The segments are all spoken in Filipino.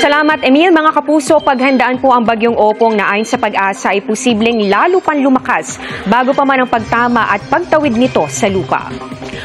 Salamat Emil, mga kapuso, paghandaan po ang bagyong opong na ayon sa pag-asa ay posibleng lalo pang lumakas bago pa man ang pagtama at pagtawid nito sa lupa.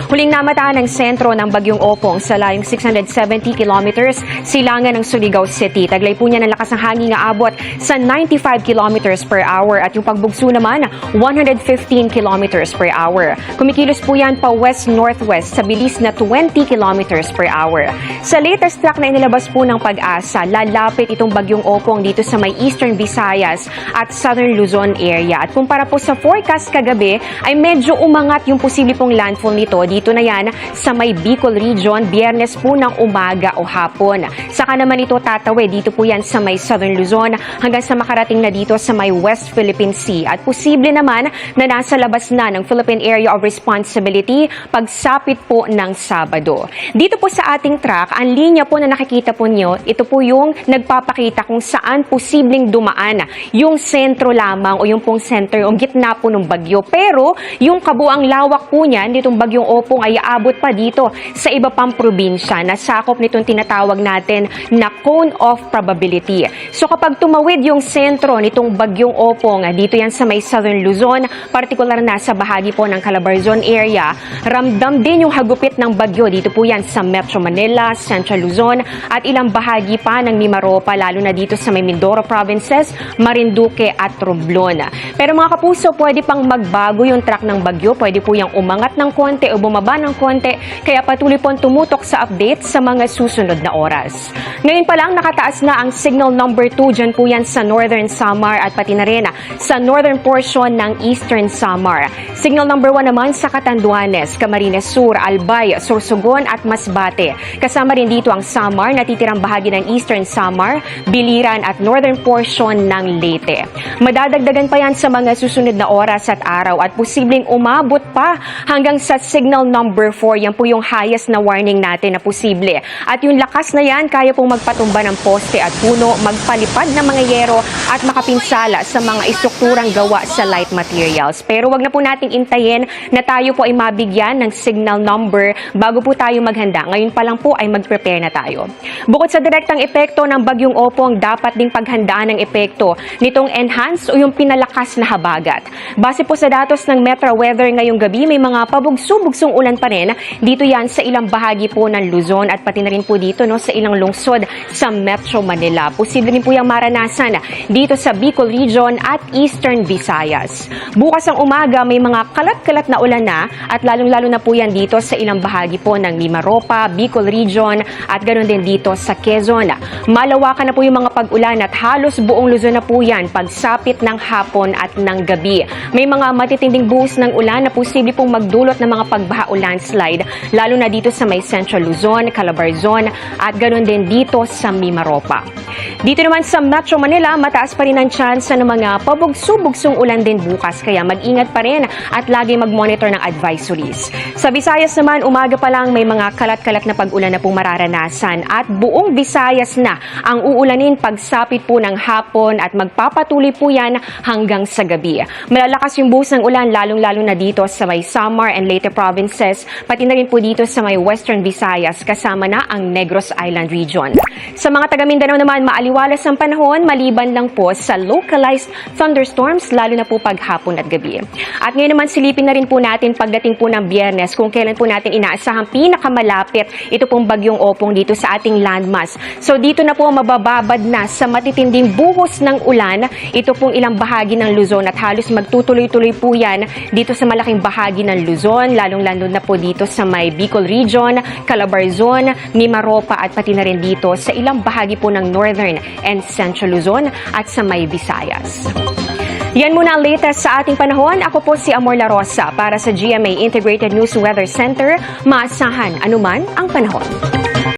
Huling namataan ng sentro ng bagyong opong sa layong 670 kilometers silangan ng Surigao City. Taglay po niya ng lakas ng hangin nga abot sa 95 kilometers per hour at yung pagbugso naman 115 kilometers per hour. Kumikilos po yan pa west-northwest sa bilis na 20 kilometers per hour. Sa latest track na inilabas po ng pag-asa, lalapit itong bagyong opong dito sa may Eastern Visayas at Southern Luzon area. At kumpara po sa forecast kagabi, ay medyo umangat yung posible pong landfall nito. Dito na yan sa may Bicol region, biyernes po ng umaga o hapon. Saka naman ito tatawi, dito po yan sa may Southern Luzon hanggang sa makarating na dito sa may West Philippine Sea. At posible naman na nasa labas na ng Philippine Area of Responsibility pagsapit po ng Sabado. Dito po sa ating track, ang linya po na nakikita po nyo, ito po yung nagpapakita kung saan posibleng dumaan yung sentro lamang o yung pong center o gitna po ng bagyo. Pero yung kabuang lawak po niyan, ditong bagyong opong ay aabot pa dito sa iba pang probinsya na sakop nitong tinatawag natin na cone of probability. So kapag tumawid yung sentro nitong bagyong opong, dito yan sa may Southern Luzon, partikular na sa bahagi po ng Calabarzon area, ramdam din yung hagupit ng bagyo. Dito po yan sa Metro Manila, Central Luzon at ilang bahagi pa ng Mimaropa, lalo na dito sa may Mindoro provinces, Marinduque at Romblon. Pero mga kapuso, pwede pang magbago yung track ng bagyo. Pwede po yung umangat ng konti o bumaba ng konti. Kaya patuloy po tumutok sa update sa mga susunod na oras. Ngayon pa lang, nakataas na ang signal number 2 dyan po yan sa Northern Samar at pati na rin sa northern portion ng Eastern Samar. Signal number 1 naman sa Catanduanes, Camarines Sur, Albay, Sorsogon at Masbate. Kasama rin dito ang Samar, natitirang bahagi ng Eastern Samar, Biliran at northern portion ng Leyte. Madadagdagan pa yan sa mga susunod na oras at araw at posibleng umabot pa hanggang sa signal number 4. Yan po yung highest na warning natin na posible. At yung lakas na yan, kaya pong magpatumba ng poste at puno, magpalipad ng mga yero at makapinsala sa mga istrukturang gawa sa light materials. Pero wag na po nating intayin na tayo po ay mabigyan ng signal number bago po tayo maghanda. Ngayon pa lang po ay mag-prepare na tayo. Bukod sa direktang epekto ng bagyong opong, dapat ding paghandaan ng epekto nitong enhanced o yung pinalakas na habagat. Base po sa datos ng Metro Weather ngayong gabi, may mga pabugso-bugsong ulan pa rin dito yan sa ilang bahagi po ng Luzon at pati na rin po dito no, sa ilang lungsod sa Metro Manila. Posible rin po yung maranasan dito sa Bicol Region at Eastern Visayas. Bukas ang umaga, may mga kalat-kalat na ulan na at lalong-lalo na po yan dito sa ilang bahagi po ng Mimaropa, Bicol Region at ganoon din dito sa Quezon. Malawakan na po yung mga pag-ulan at halos buong Luzon na po yan pagsapit ng hapon at ng gabi. May mga matitinding buhos ng ulan na posible pong magdulot ng mga pagbaha o landslide lalo na dito sa may Central Luzon, Calabarzon at ganoon din dito sa Mimaropa. Dito naman sa Metro Manila, mataas pa rin ang chance ng mga pabugso-bugsong ulan din bukas kaya mag-ingat pa rin at lagi mag-monitor ng advisories. Sa Visayas naman, umaga pa lang may mga kalat-kalat na pag-ulan na pong mararanasan at buong Visayas na ang uulanin pagsapit po ng hapon at magpapatuloy po yan hanggang sa gabi. Malalakas yung buhos ng ulan lalong-lalo na dito sa may Samar and Leyte provinces, pati na rin po dito sa may Western Visayas kasama na ang Negros Island region. Sa mga taga Mindanao naman, maaliwalas ang panahon maliban lang po sa localized thunderstorms lalo na po paghapon at gabi. At ngayon naman silipin na rin po natin pagdating po ng biyernes kung kailan po natin inaasahang pinakamalapit ito pong bagyong opong dito sa ating landmass. So dito na po mabababad na sa matitinding buhos ng ulan ito pong ilang bahagi ng Luzon at halos magtutuloy-tuloy po yan dito sa malaking bahagi ng Luzon, lalong-lalo na po dito sa may Bicol Region, Calabarzon, Mimaropa at pati na rin dito sa ilang bahagi po ng Northern and Central Luzon at sa may Visayas. Yan muna ang latest sa ating panahon. Ako po si Amor La Rosa para sa GMA Integrated News Weather Center. Maasahan anuman ang panahon.